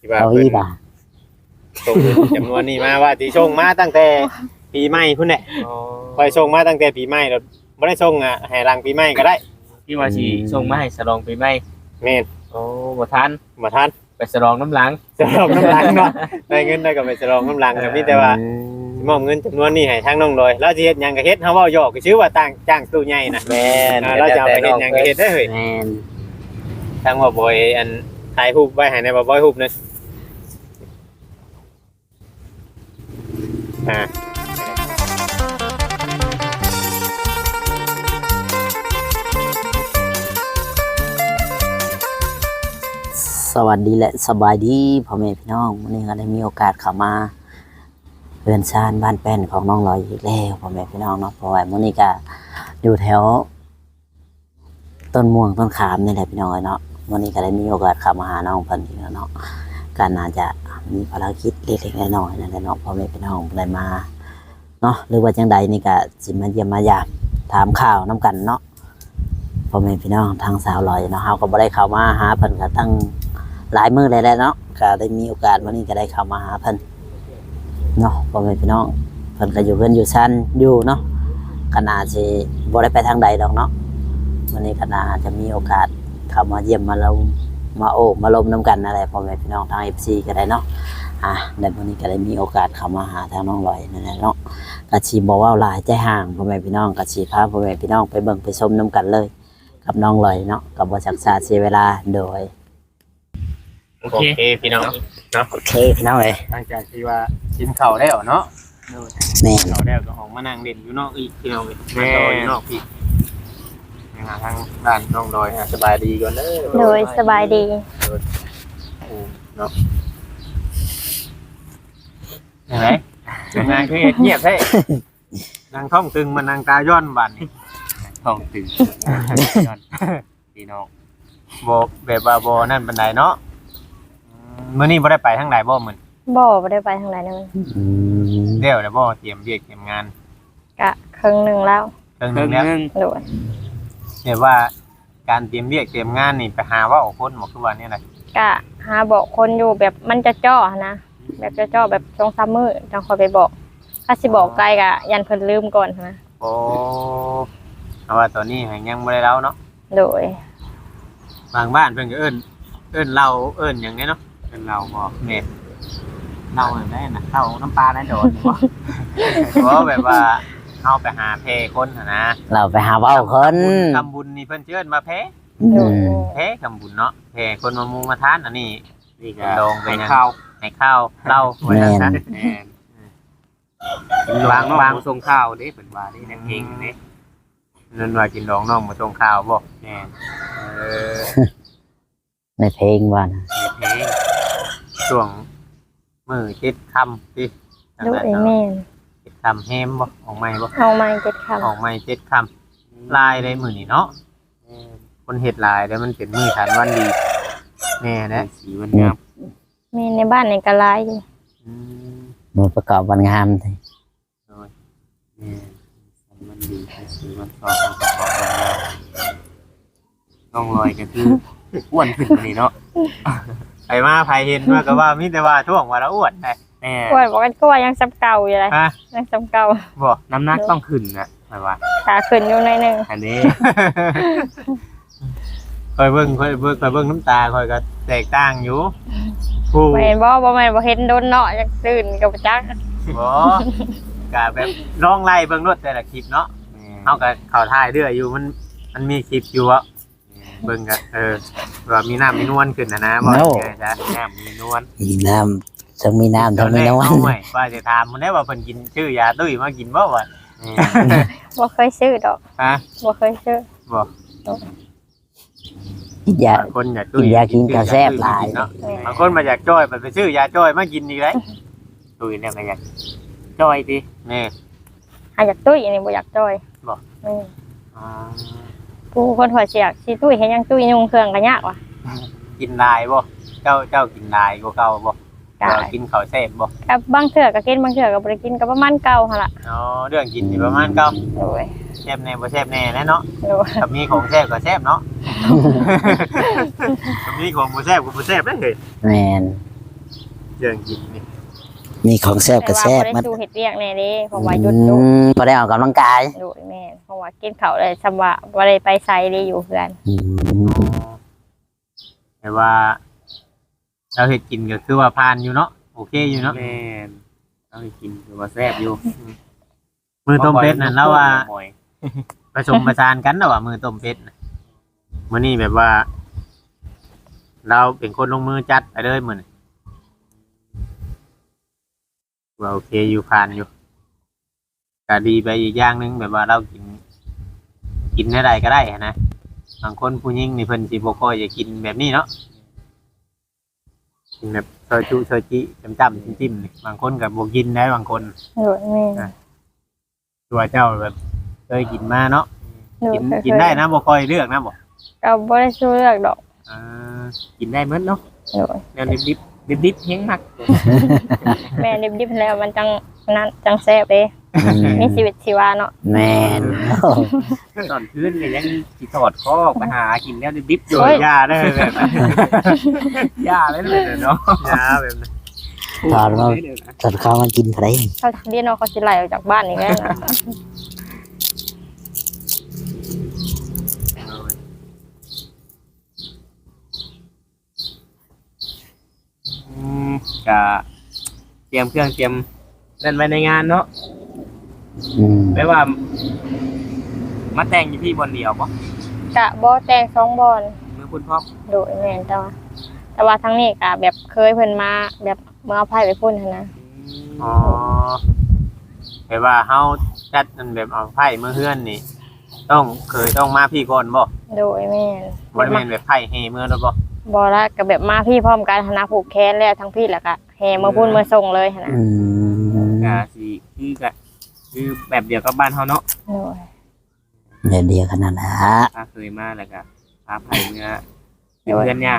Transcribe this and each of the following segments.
ที่ว่าเอาเพิ่อีนบ่าส่งเงินจำนวนนี้มาว่าที่ส่งมาตั้งแต่ปีใหม่พุ่นแหละอ๋อคอยส่งมาตั้งแต่ปีใหม่แล้วบ่ได้ส่งอะให้หลังปีใหม่ก็ได้ที่ว่าสิส่งมาให้สลองปีใหม่แม่นโอ้บ่ทันมาทันไปสลองน้ำหลังจะลองน้ำหลังเนาะได้เงินได้ก็ไปจะลองน้ำหลังก็มีแต่ว่า มอบเงินจำนวนนี้ให้ทางน้องโดยแล้วสิเฮ็ดหยังก็เฮ็ดเฮาเว้าหยอกก็ชื่อว่าตั้งจ้างตู้ใหญ่น่ะแม่นอ่าเราจะเอาไปเฮ็ดหยังก็เฮ็ดได้เฮ้ยแม่นทางว่าบอยอันถ่ายรูปไว้ให้ในบ่บอยรูปหนึง อ่าสวัสดีและสบายดีพ่อแม่พี่น้องวันนี้ก็ได้มีโอกาสเข้ามาเรือนชานบ้านแป้นของน้องลอยอีกแล้วพ่อแม่พี่น้องเนาะเพราะว่ามื้อนี้ก็อยู่แถว ต้นม่วงต้นขามนี่แหละพี่น้องเนาะวันนี้ก็ได้มีโอกาสเข้ามาหาน้องเพิ่นอีกแล้วเนาะ ก็น่าจะมีภารกิจเล็กๆน้อยๆนั่นแหละเนาะพ่อแม่พี่น้องอะได้มาเนาะหรือว่าจังใดนี่ก็สิมาเยี่ยมมายามถามข่าวน้กันเนาะพ่อแม่พี่น้องทางสาวลอยเนาะเฮาก็บ่ได้เข้ามาหาเพิ่นก็ตั้งหลายมื้อเลยแหละเนาะก็ได้มีโอกาสวันนี้ก็ได้เข้ามาหาเพิ่นเนาะพ่อแม่พี่น้องเพิ่นก็อยู่เพิ่นอยู่ชั้นอยู่เนาะก็น่าสิบ่ได้ไปทางใดดอกเนาะวันนี้ก็น่าจะมีโอกาสเข้ามาเยี่ยมมาเรา มาโอ้มาลมน้ำกันอะไรพ่อแม่พี่น้องทาง FC ก็ได้เนาะอะในวันนี้ก็ได้มีโอกาสเข้ามาหาทางน้องลอยนั่นแหละเนาะก็สิบ่เว้าหลายใจห่างพ่อแม่พี่น้องก็สิพาพ่อแม่พี่น้องไปเบิ่งไปชมน้ำกันเลย กับน้องลอยเนาะก็บ่ชักช้าเสียเวลาโดยโอโอเคเคพี่น้องโอเคพี่น้องเอ้ยหลังจากที่ว่ากินข้าวแล้วเนาะแม่นข้าวแล้วก็ออกมานั่งเล่นอยู่นอกอีกพี่น้องเอ้ยมาต่ออยู่นอกพี่นะฮะทางด้านน้องดอยฮะสบายดีก่อนเด้อโดยสบายดีเนาะเห็นไหมงานคือเงียบใช่นางท่องตึงมันนางตาย้อนบันนี่ท้องตื่นย้อนพี่น้องโบแบบว่าโบนั่นบันไดเนาะอืมมื้อนี้บ่ได้ไปทางไหนบ่มื้อบ่บ่ได้ไปทางไหนเลยมันอืมเดี๋ยวเดี๋ยวบ่เตรียมเวียกเตรียมงานกะครึ่งหนึ่งแล้วเรื่องเพิ่นึงงแล้วนึงโดย เห็นว่าการเตรียมเวียกเตรียมงานนี่ไปหาว่าเอาคนบ่คือว่าเนี่ยนะกะหาบอกคนอยู่แบบมันจะจ้อนะแบบจะจ้อแบบสองสามมือจังคอยไปบอกถ้าสิบอกไกลกะยันเพิ่นลืมก่อนนะโอ้เอาว่าตอนนี้ยังบ่ได้เล่าเนาะโดยบางบ้านเพิ่นก็เอิ้นเอิ้นเราเอิ้นหยังไงเนาะเอิ้นเราบ่แม่นเราเอิ้นได้นะเราน้ำปลาได้โดดบ่เพราะแบบว่า เอาไปหาเพคนหั่นนะเราไปหาเว้าคนทำบุญนี่เพิ่นเชิญมาเพอืโดยมเพทำบุญเนาะเพคนมามูมาทานอันนี้นี่ก็เป็นโดงเป็นหยังให้ข้าวให้ข้าวเหล้าไว้นะแม่นวางวางส่งข้าวเด้เพิ่นว่าเด้นักเองเด้นั่นว่ากินดองน้องมาตรงข้าวบ่แม่นเออในเพลงว่านะในเพลงช่วงมือคิดคำที่โดยแม่น คิดคำเฮมบ่ออกใหม่บ่เอาไม้เจ็ดคออกใหม่เจ็ดคำลายได้มือนี่เนาะคนเฮ็ดลายแล้วมันเป็นมือฐานวันดีแน่นะสีมันงามำแม่นในบ้านในกะลายอยู่อืมมือประกอบวันงามเลยแม่นมันดีสีมันสอดมันประกอบกันแล้วน้องลอยก็คืออ้วนขึ้นกว่านี่เนาะ ไปมาไผเห็นว่าก็ว่ามีแต่ว่าช่วงว่าเราอ้วนได้ แม่ว่าบอกกันก็ว่ายังซ้ำเก่าอยู่เลยฮะยังซ้ำเก่าบ่น้ำหนักต้องขึ้นนะหมายว่าขาขึ้นอยู่หน่อยหนึงอันนี้คอยเบิ่งคอยเบิ่งคอยเบิ่งน้ำตาคอยก็แตกต่างอยู่ผู้บ่เห็นบ่บ่แม่นบ่เห็นโดนเนาะจักตื่นกับจักบ่กะแบบลองไล่เบิ่งรถแต่ละคลิปเนาะเฮาก็เข้าท้ายเรื่อยอยู่มันมันมีคลิปอยู่อะเบิ่งก็เออว่ามีน้ำมีนวลขึ้นนะนะบ่ใช่จ้ะน้ำมีนวลมีน้ำ ต้องมีน้ำต้องมีน้ำวันเอาใหม่ว่าจะถามมันได้ว่าเพิ่นกินชื่อยาตุ้ยมากินบ่วะบ่เคยซื้อดอกฮะบ่เคยซื้อบ่กินยาบางคนอยากตุ้ยกินยากินกาแฟหลายเนาะบางคนมาอยากจ้อยไปไปซื้อยาจ้อยมากินอีกเลยตุยเนี่ยก็อยากจอยดินี่หาอยากตุ้ยอันนี้บ่อยากจ้อยบ่อืมอ่าผู้คนหัวเสียกสิตุ้ยเห็นยังตุ้ยยุ่งเครื่องก็ยากว่ะกินลายบ่เจ้าเจ้ากินลายกว่าเก่าบ่ กะเรากินข้าวแซ่บบ่กับบางเทื่อก็กินบางเทื่อก็บ่ได้กินก็ประมาณเก่าหั่นล่ะอ๋อเรื่องกินนี่ประมาณเก่าโอ้ยแซ่บแน่บ่แซ่บแน่แน่เนาะโอ้ยถ้ามีของแซ่บก็แซ่บเนาะถ้ามีของบ่แซ่บก็บ่แซ่บเด้อเฮ้ยแมนเรื่องกินนี่มีของแซ่บแต่กับว่าแซ่บบ่ได้มันสู้เฮ็ดเวียกแน่เด้เพราะว่าหยุดดูอืมพอได้ออกกำลังกายดูแม่นเพราะว่ากินข้าวได้สำว่าบ่ได้ไปไสได้อยู่เพื่อนอืมแต่ว่า เราเฮ็ดกินก็คือว่าผ่านอยู่เนาะโอเคอยู่เนาะแม่นเอาไปกินคือว่าแซ่บอยู่มือต้มเป็ดนั่นแล้วว่าบ่อยผสมประสานกันแล้วว่ามือต้มเป็ดน่ะมื้อนี้แบบว่า เราเป็นคนลงมือจัดไปเลยมื้อนี้ว่าโอเคอยู่ผ่านอยู่ก็ดีไปอีกอย่างหนึงแบบว่าเรากิน กินอะไรก็ได้นะบางคนผู้หญิงนี่เพิ่นสิบ่ค่อยจะกินแบบนี้เนาะ กินแบบซอยจุซอยจิจำจำๆจิ้มๆนี่บางคนก็บ่กินได้บางคนดูแม่นตัวเจ้าแบบเคยกินมาเนาะดูกินเคยกินได้นะบ่ค่อยเลือกนะบ่ก็บ่ได้สู้เลือกดอกอ่ากินได้หมดเนาะดูแนวดิบๆดิบๆเฮงมัก แม่ดิบๆแล้วมันจังนั้นจังแซ่บเด้อื มมีชีวิตชีวาเนาะแม่นโอ้ตอนคืนก็ยังสิถอดคอกไปหากินแนวดิบๆอโอยู่ยาได้แบบนั้นย่าเลยเลยเนาะยาแบบนั้นตอนเราตอนเขามากินอะไรเขาเรียนเนาะเขาสิไล่ออกจากบ้านนี่แหละนะอืมก็เตรียมเครื่องเตรียมนั่นไว้ในงานเนาะ อืมไม่ว่า มาแต่งอยู่ที่บนเดียวปะกะบ่แต่งสองบอนเมื่อคุณพ่อดูแม่นแต่ว่าแต่ว่าทั้งนี้กะแบบเคยเพิ่นมาแบบเมื่อเอาไผไปพุ่นหั่นนะอ๋อแต่ว่าเฮาจัดนั่นแบบเอาไผ่เมื่อเฮือนนี่ ต้องเคยต้องมาพี่ก่อนบ่ดูแม่นบ่ได้แม่นแบบไผ่เฮเมื่อแล้วบ่บ่ละก็แบบมาพี่พร้อมกันหั่นนะผูกแขนแล้วทั้งพี่แล้วก็แห่มาพุ่นมาส่งเลยหั่นนะอืม กาสีคือกะ คือแบบเดียวกับบ้านเขาเนาะโอ้ยเดี๋ยวเดียวขนาดนั้นละถ้าเคยมาแล้วก็พาไผ่เนื้อเป็นเพื่อนเนี่ย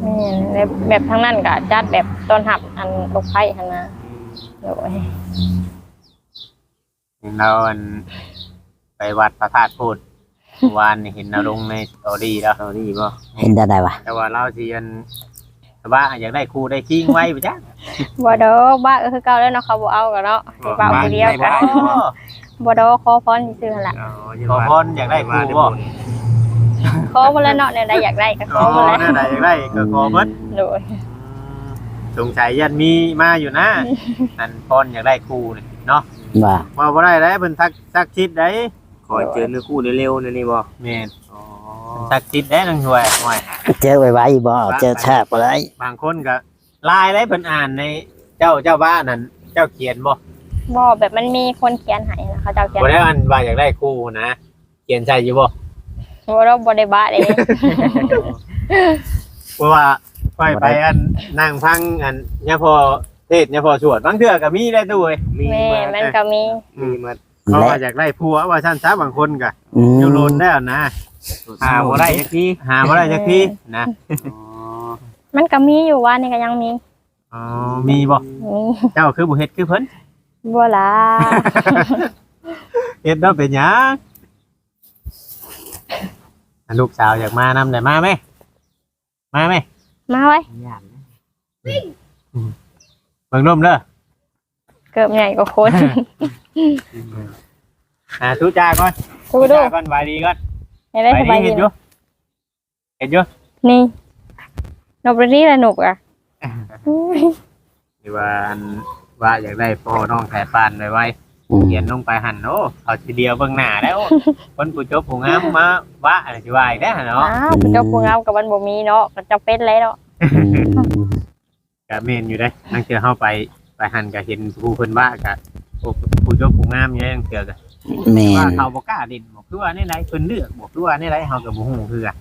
แม่นแล้วแบบทั้งนั้นก็จัดแบบต้นหับอันลูกไผ่หั่นนะโอ้ยเห็นเราอันไปวัดพระธาตุโพธิ์เมื่อวานนี่เห็นเราลงในสตอรี่แล้วตอนนี้บ่เห็นได้ไดวะแต่ว่าเราสิอัน แต่ว่าอยากได้ครูได้คิงไว้ปะจ๊ะบ่ดอกบ้าก็คือเก่าแล้วเนาะเขาบ่เอากันเนาะสิบ่เอาผู้เดียวกันอ๋อบ่ดอกขอพรซื่อๆหั่นล่ะอ๋อขอพรอยากได้ครูบ่ขอบ่แล้วเนาะเนี่ยใดอยากได้ก็ขอ๋ออบ่แล้วนั่นใดอยากได้ก็ขอเบิดโดยสงสัยยันมีมาอยู่นะนั่นพรอยากได้ครูนี่เนาะว่าว่าบ่ได้แล้วเพิ่นทักทักชิดได้ขอให้เจอเนื้อคู่เร็วๆนะนี่บ่แม่นอ๋อ ทักชิดได้นังช่วยห่วยเจอไว้ไว้บ่เจอแทบอะไรบางคนก็ไลน์ได้เพิ่นอ่านในเจ้าเจ้าบ้านนั่นเจ้าเขียนบ่บ่แบบมันมีคนเขียนให้นะเขาเจ้าเขียนบ่ได้อันว่าอยากได้ครูนะเขียนใช่อยู่บ่บ่ดอกบ่ได้บ้าเด้เพราะว่าค่อยไปอันนั่งฟังอันเนี่ยพอเทศเนี่ยพอสวดบางเทื่อก็มีได้ด้วยมีแม่มามันก็มีมีมาเพราะและว่าอยากได้ผัวว่าชั้นช้าบางคนก็อืมอยู่โลนได้วนะ หาบ่ได้จักทีหาบ่ได้จักทีนะอ๋อมันก็มีอยู่ว่านี่ก็ยังมีอ๋อมีบ่มีเจ้าคือบ่เฮ็ดคือเพิ่นบ่ล่ะเฮ็ดแล้วเป็นหยังอันลูกสาวอยากมานำได้มาไหมมาไหมมาไว้ย่านนะเบิ่งนมเด้อเกือบใหญ่กว่าคนอ่าทุจาก่อนกูดูจาก่อนบายดีก่อน ให้ได้สบายเห็ดีนอยู่เห็นอยู่นี่นบรีละหนุกอะหรือว่าอันว่าอยากได้พ่อน้องแผดปานไว้ไว้อืมเขียนลงไปหันโอ้เอาทีเดียวเบิ่งหน้าแล้วคนผู้จบผู้งามมาว่าอะไรสิว่าอีกได้อหั่นเนาะอ้าวผู้เจ้าผู้งามกับมันบ่มีเนาะก็จะเป็นเลยเนาะอืมก็แม่นอยู่ได้อนั่งเจอเฮาไปไปหันก็เห็นผู้เพิ่นว่าก็โอ้ผู้จบผู้งามอยู่ได้นั่งเจอก็แม่ว่านเขาบ่กล้าเด่นบ อกคือว่านี่ไรเพิ่นเลือกบอกคือว่านี่ไรเฮาก็บ่ฮู้คือกัน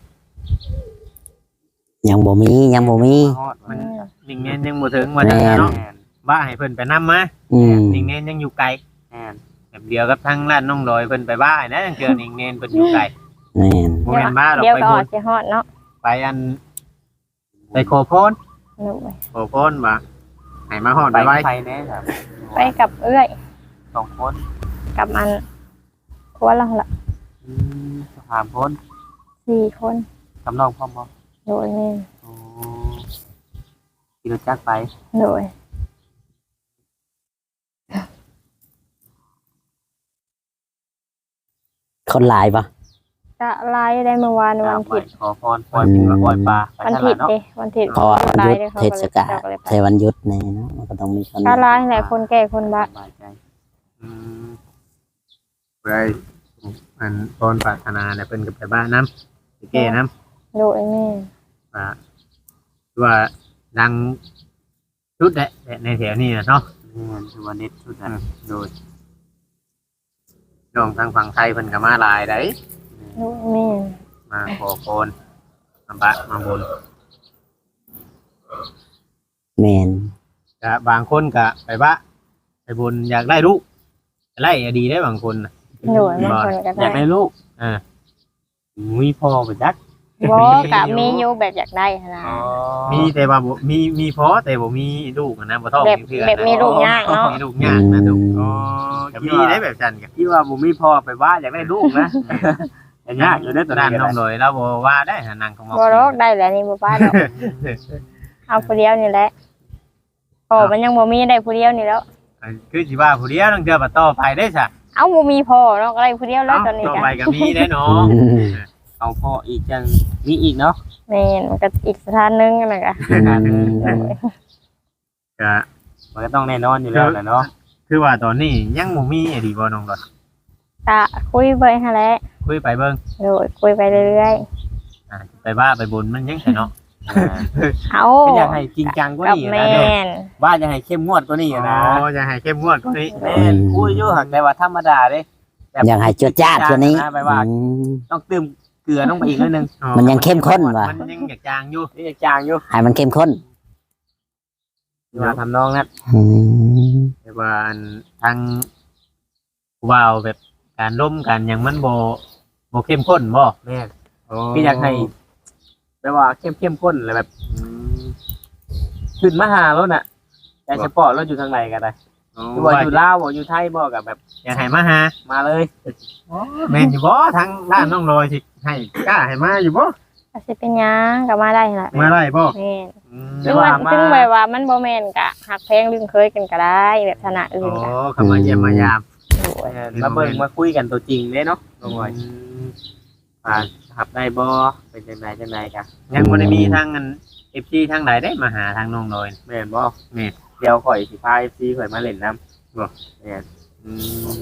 ยังบ่มียังบ่มี ฮอดมัมันนนิ่งแน่นยังบ่ถึงว่าจังซั่น เนาะแม่นว่าให้เพิ่นไปนํมาอืมนิ่งแน่นยังอยู่ไกลแม่นแบบเดียวกับทางร้านน้องลอยเพิ่นไปบ้านะจังเจอนิ่งแน่นเพิ่นอยู่ไกลแม่นบ่แม่นบ้าหรอกเดี๋ยวไปก็อบุอญกสิฮอดเนาะไปอันไปโคโพนหนูโคโพนว่าให้มาฮอดไปไปไว้ไฟแน่ครับไปกับเอื้อยสองคนกับมันครัวลังละ อืมสามคนสี่คนกำนองพร้อมบ่โดยแม่นโอ้ขี่รถจักไปโดยคนหลายปะกะไล่ได้เมื่อวานวันถิดขอพรปล่ปูละปาวันถิดเด้วันผิดขอราะว่าวันหยุดเทศกาลใช่วันยุดนี่เนาะมันก็ต้องมีคน ถ้าร้ายไหนคนแก่คนบ้าไป อันพรปรารถนาเนี่ยเพิ่นก็ไปบ้านน้ำไปแก้น้ำดูไอ้แม่ว่าว่าดังชุดแหละในแถวนี้นะเนาะนี่มันคือวันเน็ตสุดนะโดยน้องทางฝั่งไทยเพิ่นก็มาหลายได้ดูไอ้แม่มาขอพรมาบะมาบนแมนก็บางคนก็ไปบะไปบนอยากได้ลูกไล่ดีได้บางคนน่ะ ดูไอ้บางคนก็อยากได้ได้ลูกอ่ามีพ่อไปจักบ่กะมีอยู่แบบอยากได้หั้นนะ มีแต่ว่าบ่มีมีพอแต่บ่มีลูกอะนะบ่ท้องแบบมีเพื่อนแบบมีลูกยากเนาะ มีลูกยากนะลูกอ๋อก็มีได้แบบจันกับที่ว่าบ่มีพ่อไปว่าอยากได้ลูกนะแต่ยากอยู่ได้อตัวด้านั้นนน้องเลยแล้วบ่ว่าได้หานังของหมอบ่รอกได้แหละนี่บ่ป้าดอกเอาผู้เดียวนี่แหละพอมันยังบ่มีได้ผู้เดียวนี่แล้ว คือสิว่าผู้เดียวต้องเจอบัดต่อไปได้ซะ เอาบ่มีพอเนาะก็ได้ผู้เดียวแล้วตอนนี้ต่อจ้ะไปก็มีได้เนาะอืมเอาพ่ออีกจังมีอีกเนาะแม่นมันก็อีกสถานหนึงนั่นแหละก็อืมก็มันก็ต้องแน่นอนอยู่แล้วแหละเนาะคือว่าตอนนี้ยังบ่มีไอ้ดีบ่น้องดอกกะคุยไปหั่นแหละคุยไปเบิ่งโดยคุยไปเรื่อยอ่าไปบ้าไปบุญมันยังไงเนาะ ๆเอาก็อยากให้จริงจังกว่ากับนี้แม่นะเดี๋ยวนบ้านอยากให้เข้มงวดกว่านี้อ๋นะอจะให้เข้มงวดกว่านี้ แม่นคุยอยู่หักแต่ว่าธรรมดาเด้แบบอยากให้จดจ้าดตัวนี้ไปว่าอืม ต้องเติมเกลือต้องไปอีกนิดนึงอ๋อมันยังเข้มข้นว่ะ มันยังอยากจางอยู่นี่จะจางอยู่ให้มันเข้มข้นมาทำน้องนั่นอืมแต่ว่าอันทางว่าวแบบการล้มกันยังมันบ่บ่เข้มข้นบ่แม่นพี่อยากให้ แปลว่าเข้มเข้มข้นเลยแบบขึ้นมาหาแล้วน่ะ แต่เฉพาะเราอยู่ทางไหนกันได้คือว่าอยู่ลาวบ่อยู่ไทยบ่กับแบบ อยากให้มาหามาเลยแม่นอยู่บ่ทางด้านน้องลอยสิให้กล้าให้มาอยู่บ่ก็สิเป็นหยังก็มาได้หั่นล่ะมาได้บ่แม่นอืมซึ่งว่าซึ่งแบบว่ามันบ่แม่นกะหักแพงลืมเคยกันก็ได้แบบฐานะโอ้อื่นกะเข้ามาเยี่ยมมายามโอ้ยมาเบิ่งมาคุยกันตัวจริงเด้เนาะลงไว้อ่าขับได้บ่เป็นจังไดจังไดกะยังบ่ได้มีทางอัน FC ทางใดได้มาหาทางน้องลอยแม่นบ่แม่นเดี๋ยวข่อยสิพา FC ข่อยมาเล่นน้ำบ่แม่นอืม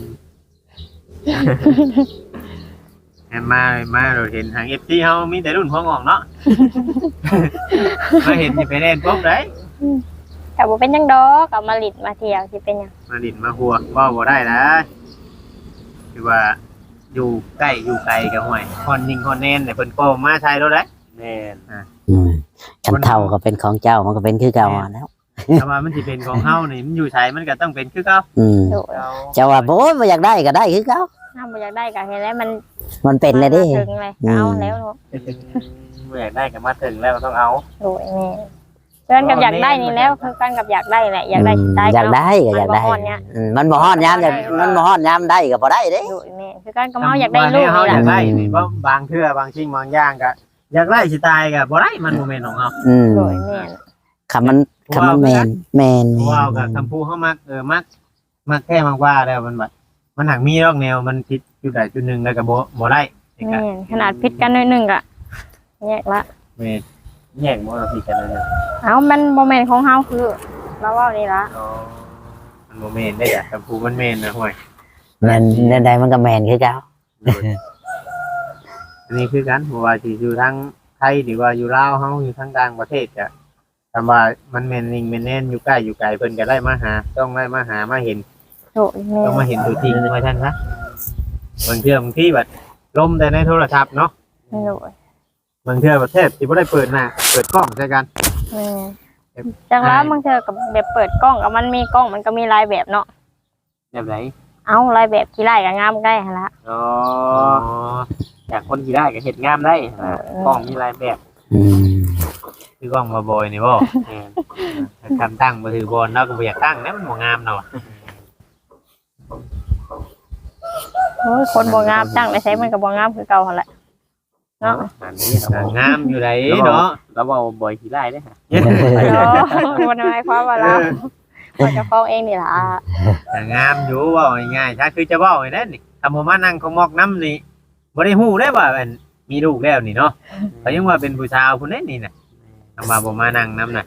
แม่นมามาเราเห็นทาง FC เฮามีแต่รุ่นพ่องอกเนาะ มาเห็นสิไปเล่นปุ๊บได้แต่บ่เป็นหยังดอกก็มาลิดมาเที่ยวสิเป็นหยังมาดินมาหัวว่าบ่ได้นะคือว่า อยู่ใกล้อยู่ไกลกับห่วยคอนยิงคอนแน่นเนี่ยเพิ่นโกมาใช้แล้วได้แม่นอืมคันเท่าก็เป็นของเจ้ามันก็เป็นคือเก่าอะแล้ว แต่ว่ามันสิเป็นของเฮานี่มันอยู่ใช้มันก็ต้องเป็นคือเก่าอืมโดยเราเจ้าว่าโอ้ยบ่อยากได้ก็ได้คือเก่าถ้าบ่อยากได้ก็เห็นแล้วมันมันเป็นเลยเดิ มาถึงเลยก็เอาแล้วเนาะเมื่ออยากได้ก็มาถึงแล้วก็ต้องเอา โดยแม่ เพื่อนกับอยากได้นี่แล้วคือกันกับอยากได้แหละอยากได้สิได้อยากได้ก็อยากได้มันบ่ฮอดเนี่ยอืมมันบ่ฮอดยามอยากมันบ่ฮอดยามได้ก็บ่ได้เด้โดยแม่คือกันก็เมาอยากได้ลูกเฮานี่อแหละยากได้นี่ว่าบางเทื่อบางชิ้นบางอย่างก็อยากได้สิตายก็บ่ได้มันบ่แม่นของเฮาอืมโดยแม่คำมันคำมันแมนแมนเพแมราะว่านกับคำพูดเฮามักเออมักมักแค่มักว่าแล้วมันแบบมันหักมีรอกแนวมันผิดจุดใดจุดหนึงแล้วก็บ่บ่ได้นี่ก็แม่ขนาดพิษกันหน่อยหนึงก็แยกละแม่น แยกบ่เราผิดกันเลยเนี่ยเอามันบ่แม่นของเฮาคือเราเว้านี่ละอ๋อมันบ่แม่นได้จ้ะคำพูดมันแม่นนะห่วยแมนใดๆมันก็แมนคือเก่าอันนี้คือกันเพราะว่าสิอยู่ทางไทยหรือว่าอยู่ลาวเฮาอยู่ทางต่างประเทศก็คำว่ามันแม่นนิ่งแม่นแน่นอยู่ใกล้อยู่ไกลเพิ่นก็ได้มาหา ต้องได้มาหามาเห็นโดยแม่ต้องมาเห็นตัวจริงว่าท่านนะบางเทื่อบางที่แบบลมแต่ในโทรศัพท์เนาะโดย บางเทื่อประเทศที่บ่ได้เปิดหน้าเปิดกล้องใช่กันแม่จังว่าบางเทื่อกับแบบเปิดกล้องกับมันมีกล้องมันก็มีหลายแบบเนาะแบบไหนเอาหลายแบบกี่หลายก็งามใกล้หั่นละอ๋อจากคนที่ได้ก็เห็ดงามได้นะกล้องมีหลายแบบอืมคือกล้องมาบอยนี่บ่แม่นคำตั้งมาถือบอลเราก็บ่อยากตั้งนะมันบ่งามเนาะโอ้ยคนบ่งามจังได้ใช้มันก็บ่งามคือเก่าหั่นแหละ เนาะอันนี้เราบอกงามอยู่ไหนเนาะเราบอกบ่อยขี้ไล่ได้อค่ะเนาะมันหมายความว่าเราเราจะฟ้องเองนี่ล่ะแต่งามอยู่เว่าง่ายๆถ้าคือจะเว้าให้ได้นี่ถ้าบ่มานั่งเขามอกน้ำนี่บ่ได้ฮู้ได้ว่าอันมีลูกแล้วนี่เนาะเขายังว่าเป็นผู้สาวผู้นั้นนี่น่ะทำมาบ่มานั่งนํน่ะ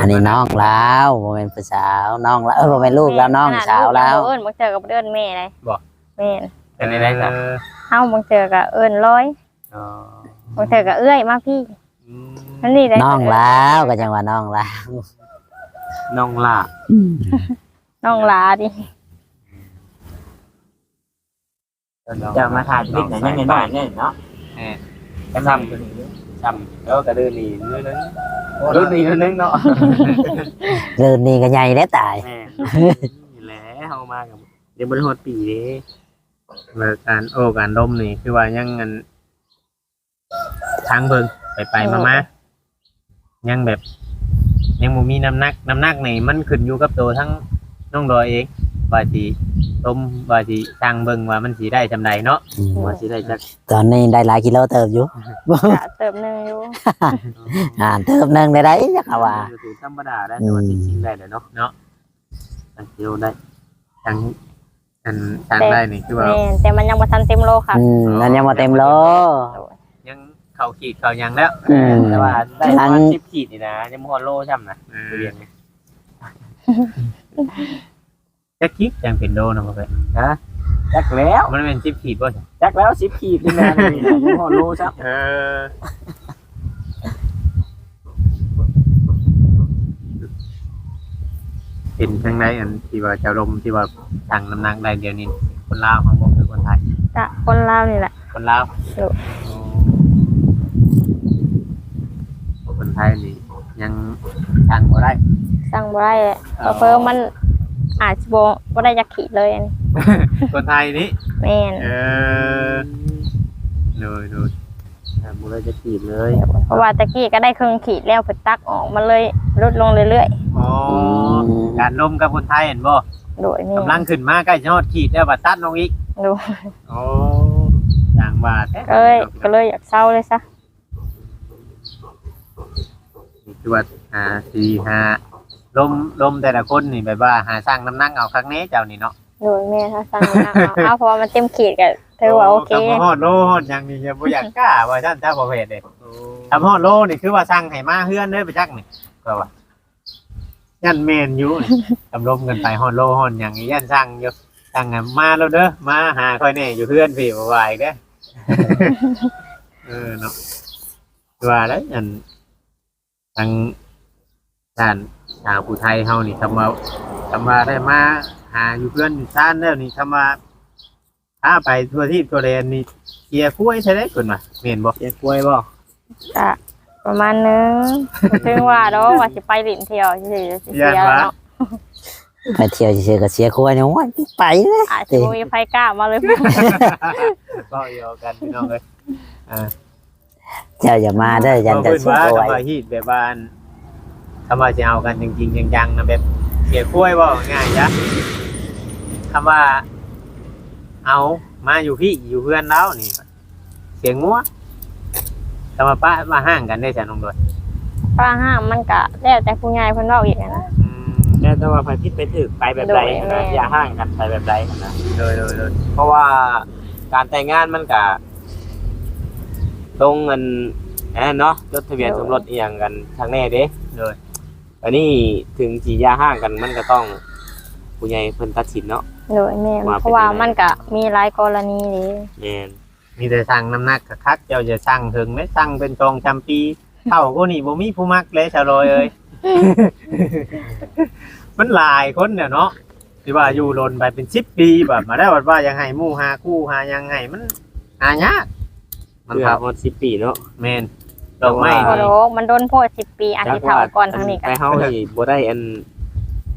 อันนี้น้องแล้วบ่เป็นผู้สาวน้องแล้วเออบ่เป็นลูกแล้วน้องสาวแล้วเอิ้นบางเจอกับเอิ้นแม่เลยบ่แม่นเป็นอะไรจ้ะเออเฮาบางเจอกับเอิ้นร้อย อ๋อบางเจอกับเอื้อยมาพี่อืมนั่นนี่ได้น้องแล้วก็จังว่าน้องแล้วน้องล่ะน้องหลาดิจะมาถ่ายคลิปไหนยังไงบ้างเนี่ยเนาะแหมกำลังตัวนี้จำแล้วก็เดินหนีมื้อนึงรุ่นนี้รุ่นนึงเนาะเดินนี่ก็ใหญ่แล้วตายแม่นี่แหละเฮามากับเดี๋ยวบ่ได้ฮอดปีเด้ว่าการโอ้การดมนี่คือว่ายังอัน ทางเบิ่งไปไปมามายังแบบ ยังบ่มีน้ำหนักน้ำหนักนี่มันขึ้นอยู่กับตัวทั้งน้องดอยเองว่าสิต้มว่าสิสร้างเบิ่งว่ามันสิได้จำใดเนาะอืมว่าสิได้จักตอนนี้ได้หลายกิโลเติบอยู่จะเติมหนึงอยู่อ่าเติบหนึงได้ได้จักว่าถือธรรมดาได้แต่ว่าอืมจริงๆได้เลยเนาะเนาะอันเดียวได้ทั้งอันสร้างได้นี่คือว่า แม่นแต่มันยังบ่ทันเต็มโลค่ะ อืมมันยังบ่เต็มโลยัง เข้าขีดเข้าหยังแล้วอืม แต่ว่าได้ทั้มางสิบขีดนี่นะยังมอโลช่ำนะเออเรียนเนี่ยจักคิดยังเป็นโดนะพ่อเพื่อนจักแล้วมันเป็นชิปขีดบ่ใช่จักแล้วสิบขีดนี่นะนี่นะยังมอโลช่ำเออเป็นทางในอันที่ว่าเจะลมที่ว่าสั่งน้ำหนักได้เดียวนี้ คนลาวของผมคือคนไทยจะคนลาวนี่แหละคนลาวเออ คนไทยนี่ยังสั่งบ่ได้ สั่งบ่ได้แหละอ๋อ เพิ่มมันอาจสิบ่บ่ได้จักขีดเลยอันนี้คนไทยนี่แม่นเออโดยโดยบุรีจะขีดเลยเพราะว่าตะกี้ก็ได้ครึ่งขีดแล้วเพิ่นตักออกมันเลยลดลงเรื่อยอ๋อการลมกับคนไทยเห็นบ่ๆโดยนี่กำลังขึ้นมาใกล้จะฮอดขีดแล้วบัดตัดลงอีกดูโอ้อย่างว่าแท้ก็เลยก็เลยอยากเศร้าเลยซะ นี่ คือว่าหาสี่หาลมลมแต่ละคนนี่แบบว่าหาสร้างน้ำหนักเอาครั้งนี้เจ้านี่เนาะโดยแม่ถ้าสั่งมาเอาเอาเพราะว่ามันเต็มขีดก็ถือว่าโอเคกับฮอดโลฮอดหยังนี่ยังบ่อยากกล้าว่าท่านเจ้าประเภทเด้ทำฮอดโลนี่คือว่าสั่งให้มาเฮือนเด้อไปจักนี่ก็ว่ายันเมนอยู่นี่ ทำลมกันไปฮอดโลฮอดหยังนี่ยันสั่งอยู่สั่งให้มาแล้วเด้อมาหาค่อยแน่อยู่เพื่อนพี่บ่ว่าอีกเด้อ เออเนาะว่าแล้วอัน ทางด้านชาวผู้ไทยเฮานี่ทำมาทำมาได้มาหาอยู่เพื่อนอยู่ซ่านแล้วนี่ทำมาถ้าไปทั่วที่ทั่วแดนนี่เกียร์คุ้ยใช่ได้คนมาเห็นบ่เจ๊กล้วยบ่ก็ประมาณนึงถึงว่าดอกว่าสิไปลิ้นเที่ยวสิสิเสียแล้วเนาะไปเที่ยวเฉยๆก็เสียครัวเนี่ยโอ้ยไปเลยอาจสิบ่มีไฟกล้ามาเลยก็เดียวกันพี่น้องเลย เจ้าอย่ามาเด้อยันจะเพิ่นเสียว่าครัวทำมาฮีดแบบว่าอันทำมาจะเอากันจริงๆจังๆนะแบบเกียร์คุ้ยบ่ง่ายจ้ะคำว่า เอามาอยู่พี่อยู่เพื่อนแล้วนี่ เสียงงัวทำมาป้ามาห้างกันได้จ้ะน้องด้วยป้าห้ามมันก็แล้วแต่ผู้ใหญ่เพิ่นเว้าอีกอะนะแล้วแต่ว่าไปพิษไปถึกไปแบบใดโดยแม่ นะอย่าห่างกันไปแบบใดนะโดยโดยโดยเพราะว่าการแต่งงานมันกะ ตรงเงินแอนเนาะจดทะเบียนสมรสเอียงกันทางแน่เด้โดย อันนี้ถึงจียาห่างกันมันก็ต้องผู้ใหญ่เพิ่นตัดสินเนาะ โดยแม่นว่าเป็นเพราะว่ายังไง มันก็มีหลายกรณีนี่แม่นมีแต่สั่งน้ำหนักคักๆเจ้าจะสั่งถึงไหมสั่งเป็นกองจำปีเท่ากูนี่บ่มีผู้มักเลยชาวโรยเอ้ย มันหลายคนเนี่ยเนาะที่ว่าอยู่ลนไปเป็นสิบปีแบบมาได้วัดว่ายังไงหมู่หาคู่หายังไงมันหายาก มันเพื่อครับฮอด10ปีเนาะแมนดอกไม้โอ้นี่โหมันโดนโพด10ปีอาทิตย์เท่าก่อนทางนี้ก็ไปเฮานี่บ่ได้อัน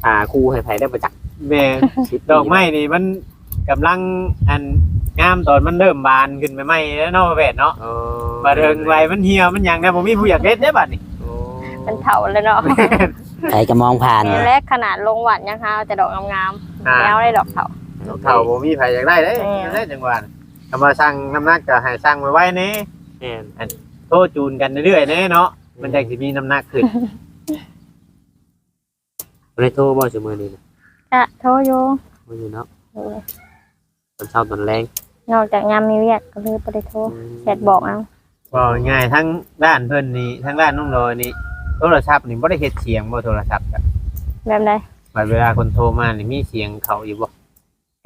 หาคู่ให้ไผได้ประจักษ์แมน10ปีดอกไม้นี่มันกำลังอันงามตอนมันเริ่มบานขึ้นใหม่ๆแล้วเนาะแวดเนาะอ๋อมาเริงไรมันเหี่ยวมันหยังได้บ่มีผู้อยากเฮ็ดได้บัดนี่โอ้เป็นเถาเลยเนาะใครก็มองผ่านนี่แรกขนาดลงหวัดยังหาเอาแต่ดอกงามอ่าๆแล้วได้ดอกเถาเท่าบ่มีไผอยากได้เด้แม่นได้จังหวะ คำว่าสั่งน้ำหนักก็ให้สั่งไว้ไว้แนี่แม่นโทรจูนกันเรื่อยๆแน่เนาะมันจังสิมีน้ำหนักขึ้นบ่ได้โทรบ่ซุมื้อนี้นะจะโทรอยู่บ่อยู่เนาะเออตอนเช้าตอนแรงนอกจากยามมีเวียกก็เลยบ่ได้โทรแชทบอกเอาบอกง่ายๆทั้งด้านเพิ่นนี่ทั้งด้านน้องลอยนี่โทรศัพท์นี่บ่ได้เฮ็ดเสียงบ่โทรศัพท์กันแบบใดบัดเวลาคนโทรมานี่มีเสียงเขาอยู่บ่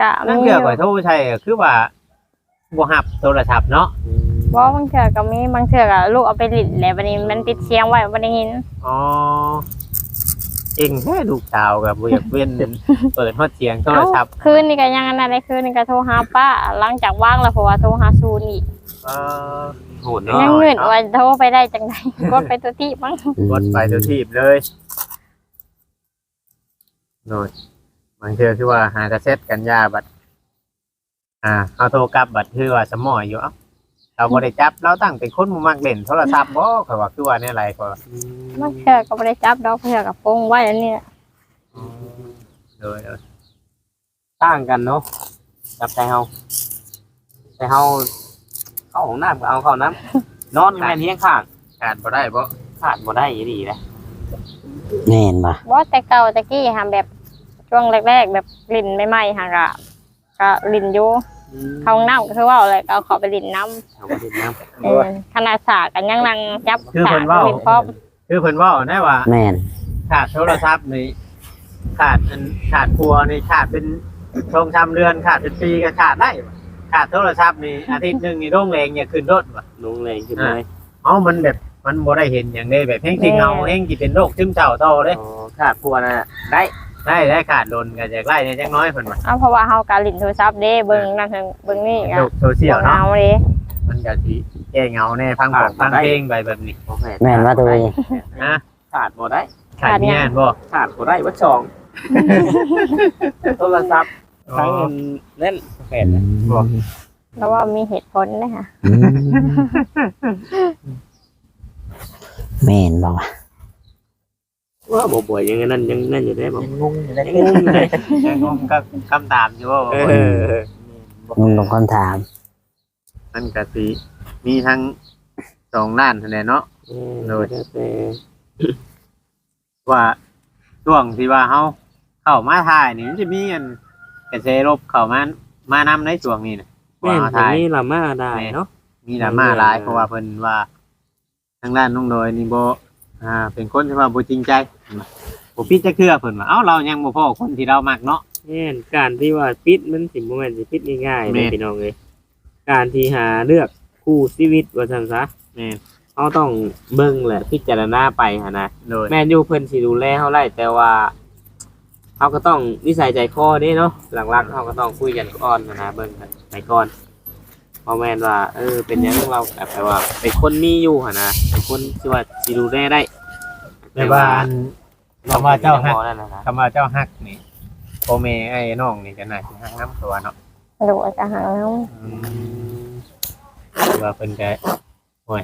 ก็นั่นมีเกี่อยวยู่กับโทรใช่ก็คือว่า บ่รับโทรศัพท์เนาะบ่บางเทื่อก็มีบางเทื่อก็ลูกเอาไปลิ้นแล้วบัดนี้มันปิดเสียงไว้บ่ได้ยินอ๋อเองแค่ลูกสาวกับบ่อยากเว้นเปิดฮอดเสียงโทรศัพท์เอ้าคืนนี้ก็ยังอันนั้นได้คืนนี้ก็โทรหาป้าหลังจากว่างแล้วเพราะว่าโทรหาซูนอีกเออโหดเนาะยังเงินว่าโทรไปได้จังไดกดไปตัวที่มั้งกดไปตัวทีบเลยโน่นบางเทื่อคือว่าหากระเซ็ตกันยาบัด อ่าเอาโทรกลับบัดคือว่าสมอยอยู่เอ้าเราบ่ได้จับเราตั้งเป็นคนบ่มักเล่นโทรศัพท์บ่ข่อยว่าคือว่าแนวไรข่อยว่าบางเทื่อก็บ่ได้จับดอกเทื่อก็โปงไว้อันนี้แหละโดยโดยต่างกันเนาะกับใจเฮาใจเฮาเข้าของน้ำก็เอาเข้าน้ำนอนอยู่แม่นเฮียงข้างขาดบ่ได้บ่ขาดบ่ได้อีหลีนะแม่นบ่บ่แต่เก่าแต่กี้หาแบบช่วงแรกๆ แบบลิ้นใหม่ๆหากะ ก็ลิ้นอยู่เข้าห้องน้ำก็คือว่าอะไรก็เอาเข้าไปลิ้นน้ำเอาไปดินน้ำเออขนาดสากกันยังนั่งจับคือสาเพิ่กนเว้า ลิ้นพร้อมคือเพิ่นเว้าแน่ว่าแม่นขาดโทรศัพท์นี่ขาดอันขาดครัวนี่ขาดเป็นชงชำเดือนขาดเป็นปีก็ขาดได้ว่ะขาดโทรศัพท์นี่อาทิตย์หนึงนี่โรงแรงอย่าขึ้นรถว่ะลงแรงขึ้นเลยเอ้ามันแบบมันบ่ได้เห็นอย่างนี้แบบเพ่งสิเงาเพ่งสิเป็นโรคซึมเศร้าโตเด้อ๋อขาดพัวน่ะได้ ได้ได้ขาดโดนก็อยากไล่เนี่ยจักหน้อยเพิ่นว่าเอาเพราะว่าเฮาการลิ้นโทรศัพท์เด้เบิ่งนั่นเทิงเบิ่งนี่โรก็คโซเชียลเนาะเอาเด้มันก็สิแก้เหงาแน่พังบอกพังเพลงไปแบบนี้โอเคแม่นว่าตัวเองนะขาดบ่ได้ขาดเมียนบ่ขาดบ่ได้วัดสองโทรศัพท์ทั้งเงินเล่นแปดแล้วว่ามีเหตุผลเด้ค่ะอืมแม่นบ่วะ ว่าบ่บ่อยยังไงนั่นยังนั่นอยู่ได้บ่งงอยู่ได้ยังงงอยู่เลยยังงงกับคำถามอยู่ว่าเอองงตรงคำถาม มันก็สิมีทั้งสองด้านเท่านั้นเนาะโดยแต่ว่าช่วงที่ว่าเฮาเข้ามาถ่ายนี่มันจะมีอันกระแสลบเข้ามามานำในช่วงนี้นะแม่นว่าตรเฮางถ่ายนี้ละมาได้เนาะมีดราม่าหลายเพราะว่าเพิ่นว่าทางด้านน้องโดยนี่บ่ อ่าเป็นคนที่ว่าบ่จริงใจบ่ปิดจะเคือเพิ่นว่าเอ้าเรายังบ่พอคนที่เรามักเนาะแม่นการที่ว่าปิดมันสิบ่แม่นสิปิดง่ายๆแม่เด้นพี่น้องเอ้ยการที่หาเลือกคู่ชีวิตว่าซั่นซะแม่นเฮาต้องเบิ่งแหละพิจารณาไปหั่นนะโดยแม่นอยู่เพิ่นสิดูแลเฮาได้แต่ว่าเฮาก็ต้องนิสัยใจคอเด้เนาะหลักๆเฮาก็ต้องคุยกันก่อนนะเบิ่งกันไปก่อน เพราะแม่นว่า เออ เป็นหยังเราแบบว่า เป็นคนมีอยู่หั่นนะเป็นคนที่ว่าสิดูแลได้แต่ว่าอันคำว่าเจ้าฮักนั่นน่ะนะคำว่าเจ้าฮักนี่พ่อแม่ไอ้น้องนี่ก็น่าสิฮักนํตัวเนาะดูอาจจะหาเอาหรือว่าเพิ่นก็โอ้ย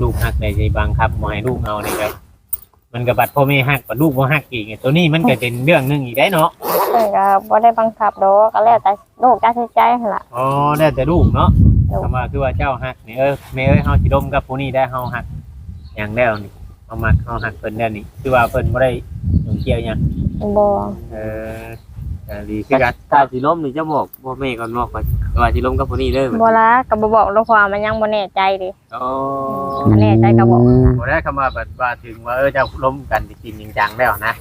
ลูกฮักได้ใจบังคับบ่ให้ลูกเอานี่ก็ มันก็บัดพ่อแม่ฮักบัดลูกบ่ฮักอีกไงตัวนี้มันก็เป็นเรื่องหนึงอีกได้เนาะเพิ่นก็บ่ได้บังคับดอกก็แล้วแต่ลูกตัดสินใจหั่นล่ะ อ๋อได้แต่ลูกเนาะลูก คำว่าคือว่าเจ้าฮักนี่เออแม่เอ้ยเฮาสิดมกับผู้นี้ได้เฮาฮักอย่างแล้วนี่เฮามักเฮาฮักเพิ่นแล้วนี่คือว่าเพิ่นบ่ได้ยุ่งเกี่ยวหยังบ่เออ เออดีคือกันถ้าสิล้มนี่จะบอกพ่อแม่ก่อนบอกว่าว่าสิล้มกับคนนี้เด้อบ่ละก็บ่บอกลูกความมันยังบ่แน่ใจดิอ๋ออันแน่ใจก็บอกบ่ได้คำว่าแบบว่าถึงว่าเออเจะล้มกันจริงๆจังๆแล้วนะ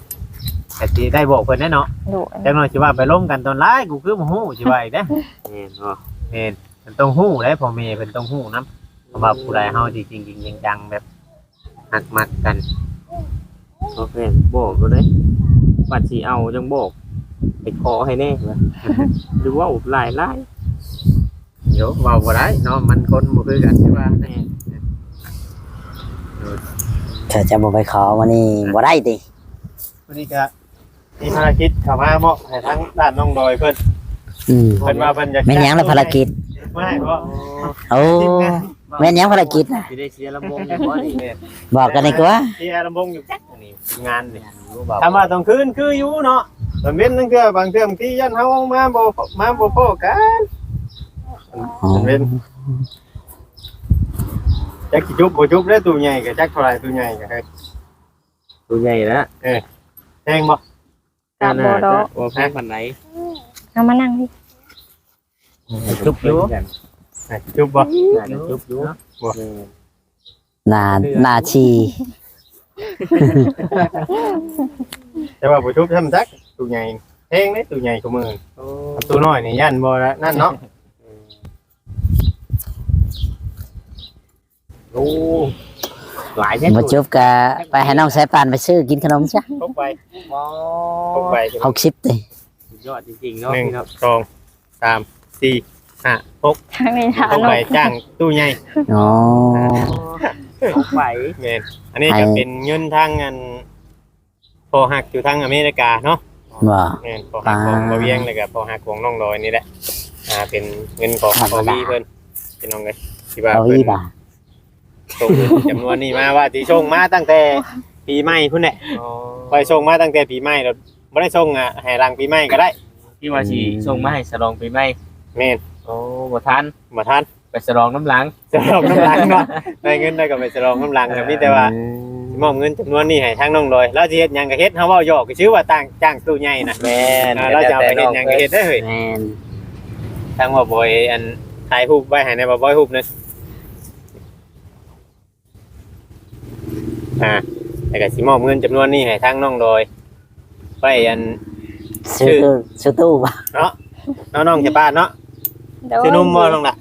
แต่สิได้บอกเพิ่นแน่เนาะดูจังหน่อยสิว่าไปล้มกันตอนร้ายกูคือบ่ฮู้สิว่าอีกเด้แม่นบ่แม่นมันต้องฮู้ได้พ่อแม่เพิ่นต้องฮู้นํคำว่าผู้ใดเฮาจริงๆจังๆแบบฮักมักกันโอเคบอกดูเลยบัดสิเอาจังบอก ไปขอให้แน่ว่าหรือว่าอุบหลายหลายเดี๋ยวเว้าบ่ได้เนาะมันคนบ่คือกันสิว่าแน่เธอจะบ่ไปขอวันนี้บ่ได้ติวันนี้ก็มีภารกิจเข้ามามอบให้ทั้งด้านน้องดอยเพิ่นอืมเพิ่นว่าเพิ่นอยากแม่นหยังละภารกิจไม่เพราะโอ้ แม่นหยังภารกิจน่ะสิได้เสียลำวงอยู่บ่นี่เนี่ยบอกกันดีกว่าที่อาลำบงอยู่อันนี้งานนี่ถ้ามาตอนคืนคืออยู่เนาะตอนเว้นนั่นคือบางเทื่อบางทียันเฮามาบ่มาบ่พอกันอ๋อตอนเว้นจักสิจุบบ่จุบได้ตัวใหญ่ก็จักเท่าไหร่ตัวใหญ่ก็ให้ตัวใหญ่แล้วแพงบ่กับบ่ดอกว่าแพงปานไหนเอามานั่งดิจุบอยู่ ให้จุ๊บบ่น่าจะจุ๊บอยู่แม่นานาชีแต่ว่าบ่จุ๊บทําซักตัวใหญ่แพงเด้ตัวใหญ่กว่ามือโอ้ตัวน้อยนี่ยันบ่ละนั่นเนาะโอ้หลายแท้บ่จุบก็ไปให้น้องสายปานไปซื้อกินขนมซะพกไปบ่พกไป60ติยอดจริงๆเนาะพี่เนาะ1 2 3 4 อะพกทางาไปจ้างตู้ใหญ่อ๋อไหวแม่นอันนี้จะเป็นเงินทางอันพอหักอยู่ทางอเมริกาเนาะว่าแม่นพอหักของบาเวียงเลยกับพอหักของน้องลอยนี่แหละอ่าเป็นเงินของพอวีเพิ่นพี่น้องเลยที่ว่าเพิ่นส่งจำนวนนี้มาว่าสิส่งมาตั้งแต่ปีใหม่พุ่นแหละคอยส่งมาตั้งแต่ปีใหม่เราไม่ได้ส่งอะแห่รังปีใหม่ก็ได้ที่ว่าสิส่งมาให้สลองปีใหม่เมน บ่ทันบ่ทันไปสลองน้ำหลังสลองน้ำลังเนาะได้เงินได้ก็ไปสลองน้ำลังก็มีแต่ว่าสิมอบเงินจำนวนนี้ให้ทางน้องลอยแล้วสิเฮ็ดหยังก็เฮ็ดเฮาเว้าหยอกก็ชื่อว่าต่างจ้างตู้ใหญ่น่ะแม่นอ่าเราจะเอาไปเฮ็ดหยังก็เฮ็ดได้เฮ้ยแม่นทางว่าบอยอันถ่ายรูปไว้ให้ในบ่บอยรูปนึงอ่าแล้วก็สิมอบเงินจำนวนนี้ให้ทางน้องลอยไปอัน ซื้อตู้ซื้อตู้บ่เนาะน้องๆจะป้านเนาะ โดยชื่อนุ่มบ่ลงล่ะ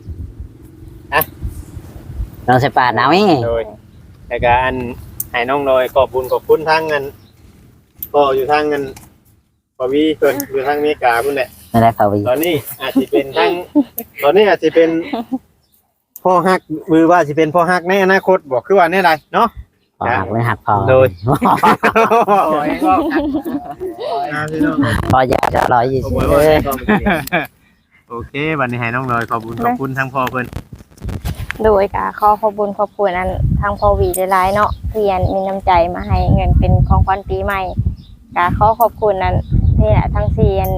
น้องสายปานเอาเองโดยแล้วก็อันให้น้องลอยขอบคุญขอบคุณทางเงินก็อยู่ทางเงินปวีเพิ่นอยู่ทางอเมริกาพุ่นแหละ ไม่ได้เขาวีตอนนี้อาจจะเป็นทางตอนนี้อาจจะเป็นพ่อฮักมือว่าสิเป็นพ่อฮักในอนาคตบอกคือว่าแน่ไรเนาะ พอหักเลยหักพอโดยพออยากจะร้อยยี่สิบเลย โอเควันนี้ให้น้องลอยขอบคุณขอบคุณทางพ่อเพิ่นโดยกะขอขอบคุญขอบคุณอันทางพอวีหลายๆเนาะที่ยันมีน้ำใจมาให้เงินเป็นของขวัญปีใหม่กะขอขอบคุณนั้นที่น่ะทั้งสี่อัน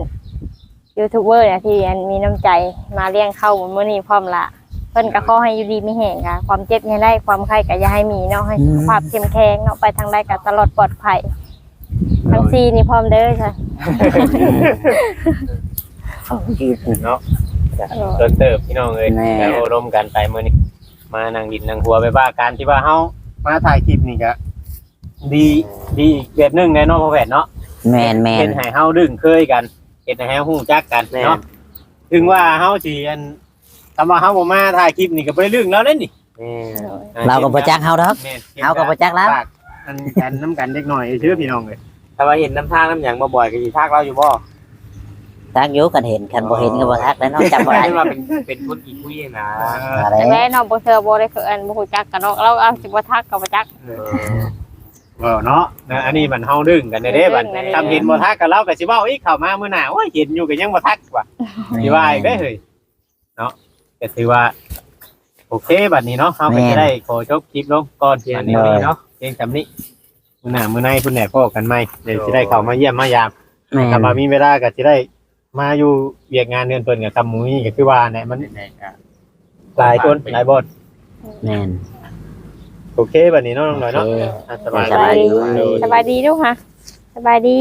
ยูทูบเบอร์เนี่ยที่อันมีน้ำใจมาเลี้ยงเข้ามื้อนี้พร้อมละเพิ่นก็ขอให้อยู่ดีมีแห่งค่ะความเจ็บอย่าได้ความไข้ก็อย่าให้มีเนาะให้สุขภาพเข้มแข็งเนาะไปทางใดก็ตลอดปลอดภัยทั้งสี่นี่พร้อมเด้อค่ะ เนาะเติมเติบพี่น้องเลยแล้วอารมณ์กันไปมื้อนี้ มานั่งดินนั่งหัวไปว่าการที่ว่าเฮามาถ่ายคลิปนี่ก็ดีดีอีกแบบหนึงแน่เนอนพ่อแพทย์เนาะ แมนแมเห็นนให้เฮาดึงเคยกันเห็นให้เฮาฮู้จักกันเนาะ ถึงว่าเฮาสิอันคำว่าเฮาบ่มาถ่ายคลิปนี่ก็บ่ได้เรื่องแล้วเด้นี่แม่นเราก็ประจักเฮาดอกแม่นเฮาก็บ่จักแล้วฝากอันกันน้ำกันเล็กน้อยชื่อพี่น้องเลยถ้าว่าเห็นน้ำทางน้ำหยังมาบ่อยก็สิทักเราอยู่บ่ ทักอยู่กันเห็นกันบ่เห็นก็บ่ทักแล้วเนาะจำบ่ได้เป็นว่าเป็นเป็นคนอีคุยนะอะไรแต่แม่เนาะบ่เชื่อบ่ได้คืออันบ่ฮู้จักกันเนาะเราเอาสิบ่ทักก็บ่จัก เออเนาะนะอันนี้มันเฮาดึงกันได้เด้บัดดึงกันได้ ทำเห็นบ่ทักกับเราก็สิเว้าอีกเข้ามามื้อหน้าโอ้ยเห็นอยู่ก็ยังบ่ทักว่ะสิว่าอีกได้เฮ้ยเนาะก็ถือว่า โอเคบัดนี้เนาะเฮาก็จะได้ขอจบคลิปลงก่อนอันนี้เนาะเพียงจำนี้มื้อหน้ามื้อในพุ่นแหน่พ่อกันใหม่เดี๋ยวสิได้เข้ามาเยี่ยมมายาม แม่ถ้านมามีเวลาก็จะได้ มาอยู่เวียกงานเดือนเพิ่นกับคำหมูนี่ก็คือว่าเนี่ยมันไหนๆก็หลายคนหลายบทแม่นโอเคบัดนี้เนาะน้องหน่อยเนาะโอเค อะสบายสบายดีสบายดีลูกค่ะ สบายดี